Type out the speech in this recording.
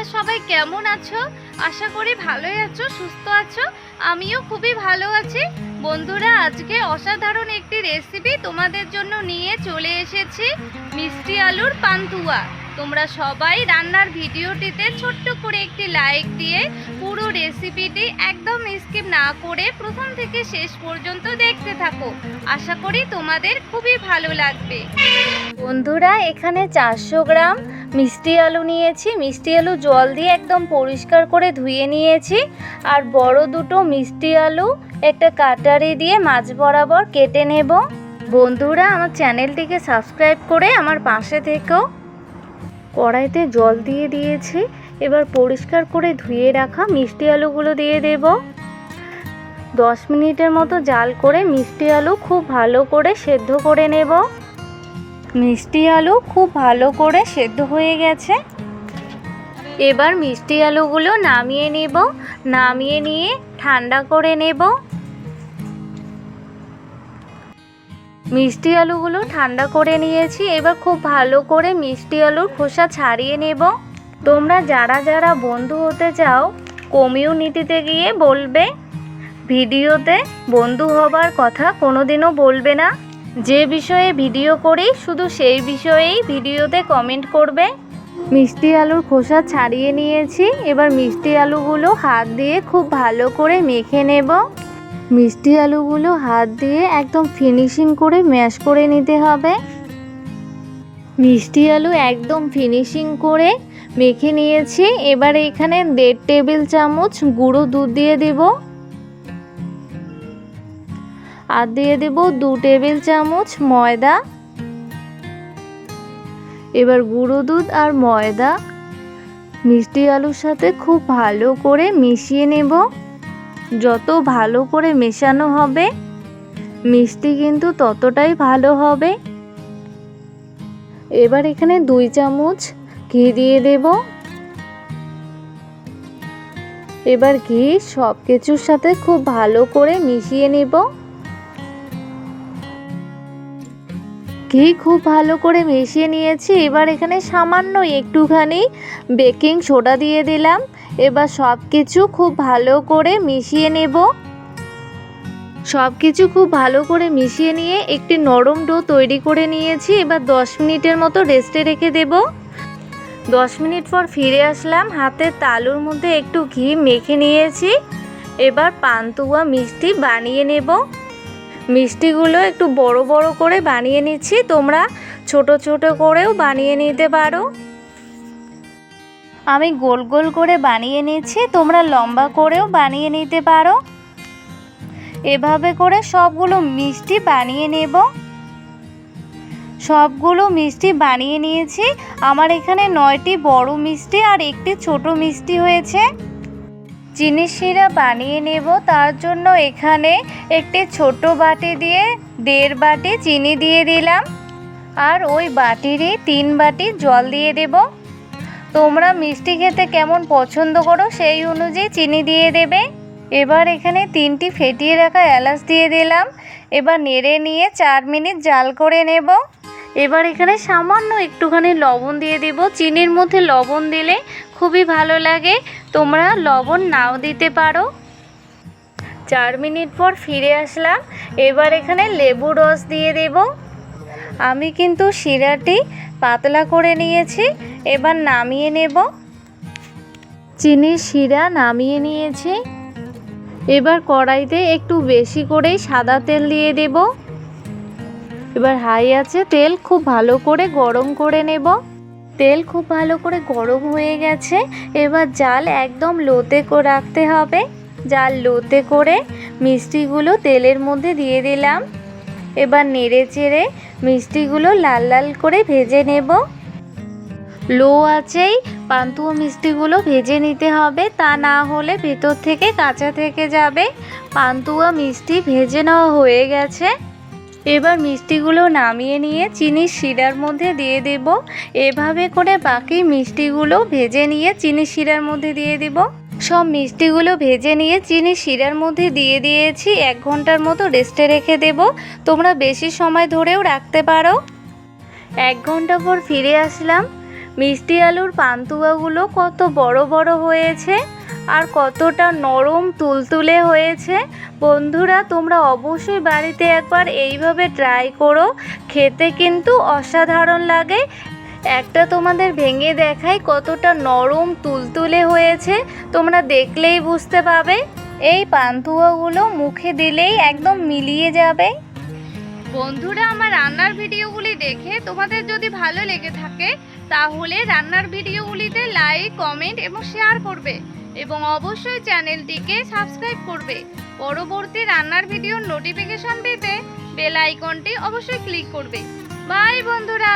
তোমরা সবাই কেমন আছো? আশা করি ভালোই আছো, সুস্থ আছো। আমিও খুবই ভালো আছি। বন্ধুরা, আজকে অসাধারণ একটি রেসিপি তোমাদের জন্য নিয়ে চলে এসেছি, মিষ্টি আলুর পান্তুয়া। তোমরা সবাই রান্নার ভিডিওটিতে ছোট্ট করে একটি লাইক দিয়ে পুরো রেসিপিটি একদম স্কিপ না করে প্রথম থেকে শেষ পর্যন্ত দেখতে থাকো। আশা করি তোমাদের খুবই ভালো লাগবে। বন্ধুরা, এখানে চারশো গ্রাম মিষ্টি আলু নিয়েছি, মিষ্টি আলু জল দিয়ে একদম পরিষ্কার করে ধুয়ে নিয়েছি। আর বড় দুটো মিষ্টি আলু একটা কাটারি দিয়ে মাছ বরাবর কেটে নেব। বন্ধুরা, আমার চ্যানেলটিকে সাবস্ক্রাইব করে আমার পাশে থেকেও কড়াইতে জল দিয়ে দিয়েছি, এবার পরিষ্কার করে ধুয়ে রাখা মিষ্টি আলুগুলো দিয়ে দেব। দশ মিনিটের মতো জাল করে মিষ্টি আলু খুব ভালো করে সেদ্ধ করে নেব। মিষ্টি আলু খুব ভালো করে সেদ্ধ হয়ে গেছে। এবার মিষ্টি আলুগুলো নামিয়ে নেব, নামিয়ে নিয়ে ঠান্ডা করে নেব। মিষ্টি আলুগুলো ঠান্ডা করে নিয়েছি, এবার খুব ভালো করে মিষ্টি আলুর খোসা ছাড়িয়ে নেব। তোমরা যারা যারা বন্ধু হতে চাও, কমিউনিটিতে গিয়ে বলবে। ভিডিওতে বন্ধু হবার কথা কোনোদিনও বলবে না। যে বিষয়ে ভিডিও করি, শুধু সেই বিষয়েই ভিডিওতে কমেন্ট করবে। মিষ্টি আলুর খোসা ছাড়িয়ে নিয়েছি। এবার মিষ্টি আলুগুলো হাত দিয়ে খুব ভালো করে মেখে নেব। মিষ্টি আলুগুলো হাত দিয়ে একদম ফিনিশিং করে ম্যাশ করে নিতে হবে। মিষ্টি আলু একদম ফিনিশিং করে মেখে নিয়েছি। এবার এখানে দেড় টেবিল চামচ গুঁড়ো দুধ দিয়ে দেব। আর দিয়ে দেব দু টেবিল চামচ ময়দা। এবার গুঁড়ো দুধ আর ময়দা। মিষ্টি আলুর সাথে খুব ভালো করে মিশিয়ে নেব। যত ভালো করে মেশানো হবে, মিষ্টি কিন্তু ততটাই ভালো হবে। এবার এখানে দুই চামচ ঘি দিয়ে দেব। এবার ঘি সব কিছুর সাথে খুব ভালো করে মিশিয়ে নেব। ঘি খুব ভালো করে মিশিয়ে নিয়েছি। এবার এখানে সামান্য একটুখানি বেকিং সোডা দিয়ে দিলাম। এবার সব কিছু খুব ভালো করে মিশিয়ে নেব। সব কিছু খুব ভালো করে মিশিয়ে নিয়ে একটি নরম ডো তৈরি করে নিয়েছি। এবার দশ মিনিটের মতো রেস্টে রেখে দেব। দশ মিনিট পর ফিরে আসলাম। হাতের তালুর মধ্যে একটু ঘি মেখে নিয়েছি। এবার পান্তুয়া মিষ্টি বানিয়ে নেব। মিষ্টিগুলো একটু বড় বড় করে বানিয়ে নিচ্ছি। তোমরা ছোট ছোট করেও বানিয়ে নিতে পারো। আমি গোল গোল করে বানিয়ে নিচ্ছি। তোমরা লম্বা করেও বানিয়ে নিতে পারো। এভাবে করে সবগুলো মিষ্টি বানিয়ে নেব। সবগুলো মিষ্টি বানিয়ে নিয়েছি। আমার এখানে নয়টি বড় মিষ্টি আর একটি ছোট মিষ্টি হয়েছে। চিনি শিরা বানিয়ে নেব, তার জন্য এখানে একটি ছোট বাটি দিয়ে, দেড় বাটি চিনি দিয়ে দিলাম। আর ওই বাটিরই তিন বাটি জল দিয়ে দেব। তোমরা মিষ্টি খেতে কেমন পছন্দ করো সেই অনুযায়ী চিনি দিয়ে দেবে। এবার এখানে তিনটি ফেটিয়ে রাখা এলাচ দিয়ে দিলাম। এবার নেড়ে নিয়ে চার মিনিট জাল করে নেব। এবার এখানে সামান্য একটুখানি লবণ দিয়ে দেব। চিনির মধ্যে লবণ দিলে খুবই ভালো লাগে। তোমরা লবণ নাও দিতে পারো। চার মিনিট পর ফিরে আসলাম। এবার এখানে লেবু রস দিয়ে দেব। আমি কিন্তু শিরাটি পাতলা করে নিয়েছি। এবার নামিয়ে নেব। চিনির শিরা নামিয়ে নিয়েছি। এবার কড়াইতে একটু বেশি করেই সাদা তেল দিয়ে দেব। এবার হাই আছে, তেল খুব ভালো করে গরম করে নেব। তেল খুব ভালো করে গরম হয়ে গেছে। এবার জাল একদম লোতে রাখতে হবে। জাল লোতে করে মিষ্টিগুলো তেলের মধ্যে দিয়ে দিলাম। এবার নেড়ে চেড়ে মিষ্টিগুলো লাল লাল করে ভেজে নেব। লো আছেই পান্তুয়া মিষ্টিগুলো ভেজে নিতে হবে। তা না হলে ভেতর থেকে কাঁচা থেকে যাবে। পান্তুয়া মিষ্টি ভেজে নেওয়া হয়ে গেছে। এবার মিষ্টিগুলো নামিয়ে নিয়ে চিনির শিরার মধ্যে দিয়ে দেব। এভাবে করে বাকি মিষ্টিগুলো ভেজে নিয়ে চিনি শিরার মধ্যে দিয়ে দেব। সব মিষ্টিগুলো ভেজে নিয়ে চিনি শিরার মধ্যে দিয়ে দিয়েছি, এক ঘণ্টার মতো রেস্টে রেখে দেব। তোমরা বেশি সময় ধরেও রাখতে পারো। এক ঘণ্টা পর ফিরে আসলাম। মিষ্টি আলুর পান্তুয়াগুলো কত বড় বড় হয়েছে। আর কতটা নরম তুলতুলে হয়েছে। বন্ধুরা, তোমরা অবশ্যই বাড়িতে একবার এইভাবে ট্রাই করো। খেতে কিন্তু অসাধারণ লাগে। একটা তোমাদের ভেঙে দেখাই কতটা নরম তুলতুলে হয়েছে। তোমরা দেখলেই বুঝতে পাবে। এই পান্তুয়াগুলো মুখে দিলেই একদম মিলিয়ে যাবে। বন্ধুরা, আমার রান্নার ভিডিওগুলি দেখে তোমাদের যদি ভালো লেগে থাকে, তাহলে রান্নার ভিডিওগুলিতে লাইক কমেন্ট এবং শেয়ার করবে। এবং অবশ্যই চ্যানেলটিকে সাবস্ক্রাইব করবে। পরবর্তী রান্নার ভিডিওর নোটিফিকেশন পেতে বেল আইকনটি অবশ্যই ক্লিক করবে। বাই বন্ধুরা!